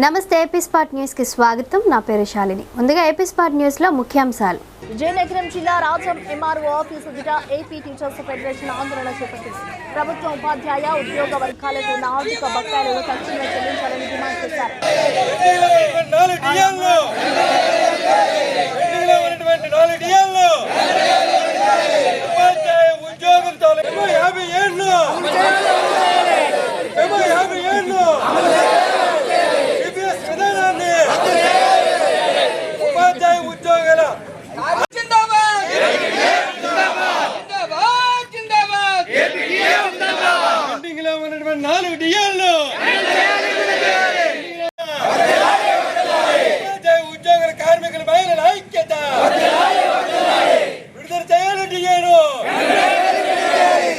నమస్తే AP spot న్యూస్కి స్వాగతం. నా పేరు శాలిని. ముందుగా ఏపీ స్పాట్ న్యూస్లో ముఖ్యాంశాలు. విజయనగరం జిల్లా రాజం ఎంఆర్ఓ ఆఫీసు ఎదుట ఏపీ టీచర్స్ ఫెడరేషన్ ఆందోళన చేపట్టింది. ప్రభుత్వ ఉపాధ్యాయ ఉద్యోగ వర్గాలకు ఉన్న ఆర్థిక బకాయిలను తక్షణమే చెల్లించాలని డిమాండ్ చేశారు నాలుగు డిఎల్లో పెండింగ్లో ఉన్నటువంటి నాలుగు డిఎల్లో ఉపాధ్యాయ ఉద్యోగం తాలూకు యాభై ఏళ్ళు ఏమో యాభై ఏళ్ళు సిపిఎస్ విధానాన్ని ఉపాధ్యాయ ఉద్యోగాల జిందాబాద్ జిందాబాద్ జిందాబాద్ ఉన్నటువంటి నాలుగు డిఎల్లో ఉద్యోగుల కార్మికుల మహిళల ఐక్యత. విడుదల చేయాలి డిఎలు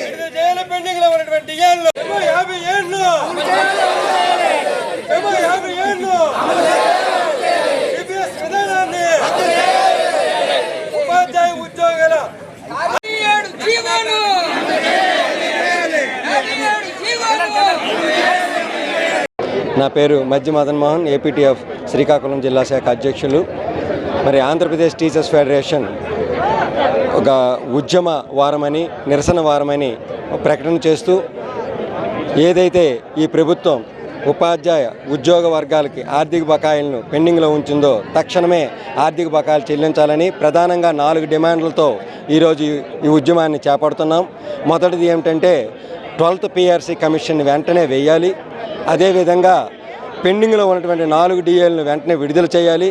విడుదల చేయాలి పెండింగ్లో ఉన్నటువంటి డిఎల్లో యాభై ఏళ్ళు. యాభై ఏళ్ళు. విధానాన్ని ఉపాధ్యాయ ఉద్యోగుల ఏడు జీవాలు ఏడు జీవాలు నా పేరు మధ్య మదన్ మోహన్ ఏపీటీఎఫ్ శ్రీకాకుళం జిల్లా శాఖ అధ్యక్షులు. మరి ఆంధ్రప్రదేశ్ టీచర్స్ ఫెడరేషన్ ఒక ఉద్యమ వారమని నిరసన వారమని ప్రకటన చేస్తూ ఏదైతే ఈ ప్రభుత్వం ఉపాధ్యాయ ఉద్యోగ వర్గాలకి ఆర్థిక బకాయిలను పెండింగ్లో ఉంచిందో తక్షణమే ఆర్థిక బకాయిలు చెల్లించాలని ప్రధానంగా నాలుగు డిమాండ్లతో ఈరోజు ఈ- ఈ ఉద్యమాన్ని చేపడుతున్నాం. మొదటిది ఏమిటంటే ట్వెల్త్ పిఆర్సీ కమిషన్ వెంటనే వేయాలి. అదేవిధంగా పెండింగ్లో ఉన్నటువంటి నాలుగు డిఏలను వెంటనే విడుదల చేయాలి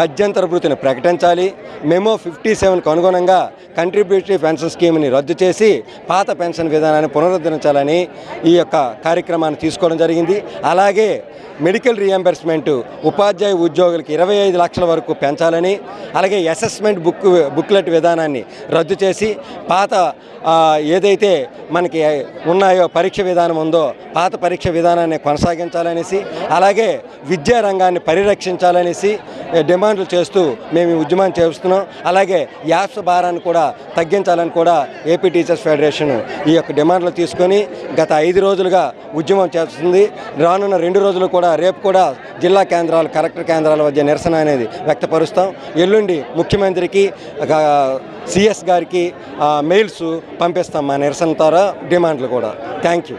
మధ్యంతర భృతిని ప్రకటించాలి మెమో ఫిఫ్టీ సెవెన్కు అనుగుణంగా కంట్రిబ్యూటరీ పెన్షన్ స్కీమ్ని రద్దు చేసి పాత పెన్షన్ విధానాన్ని పునరుద్ధరించాలని ఈ యొక్క కార్యక్రమాన్ని తీసుకోవడం జరిగింది. అలాగే మెడికల్ రియంబర్స్మెంట్ ఉపాధ్యాయ ఉద్యోగులకి ఇరవై ఐదు లక్షల వరకు పెంచాలని అలాగే అసెస్మెంట్ బుక్ బుక్లెట్ విధానాన్ని రద్దు చేసి పాత ఏదైతే మనకి ఉన్నాయో పరీక్ష విధానం ఉందో పాత పరీక్ష విధానాన్ని కొనసాగించాలనేసి అలాగే విద్యా రంగాన్ని పరిరక్షించాలనేసి డిమాండ్లు చేస్తూ మేము ఈ ఉద్యమాన్ని చేస్తున్నాం అలాగే యాప్స్ భారాన్ని కూడా తగ్గించాలని కూడా ఏపీ టీచర్స్ ఫెడరేషన్ ఈ యొక్క డిమాండ్లు తీసుకొని గత ఐదు రోజులుగా ఉద్యమం చేస్తుంది. రానున్న రెండు రోజులు కూడా రేపు కూడా జిల్లా కేంద్రాలు కలెక్టర్ కేంద్రాల మధ్య నిరసన అనేది వ్యక్తపరుస్తాం. ఎల్లుండి ముఖ్యమంత్రికి సిఎస్ గారికి మెయిల్స్ పంపిస్తాం మా నిరసన ద్వారా డిమాండ్లు కూడా. Thank you.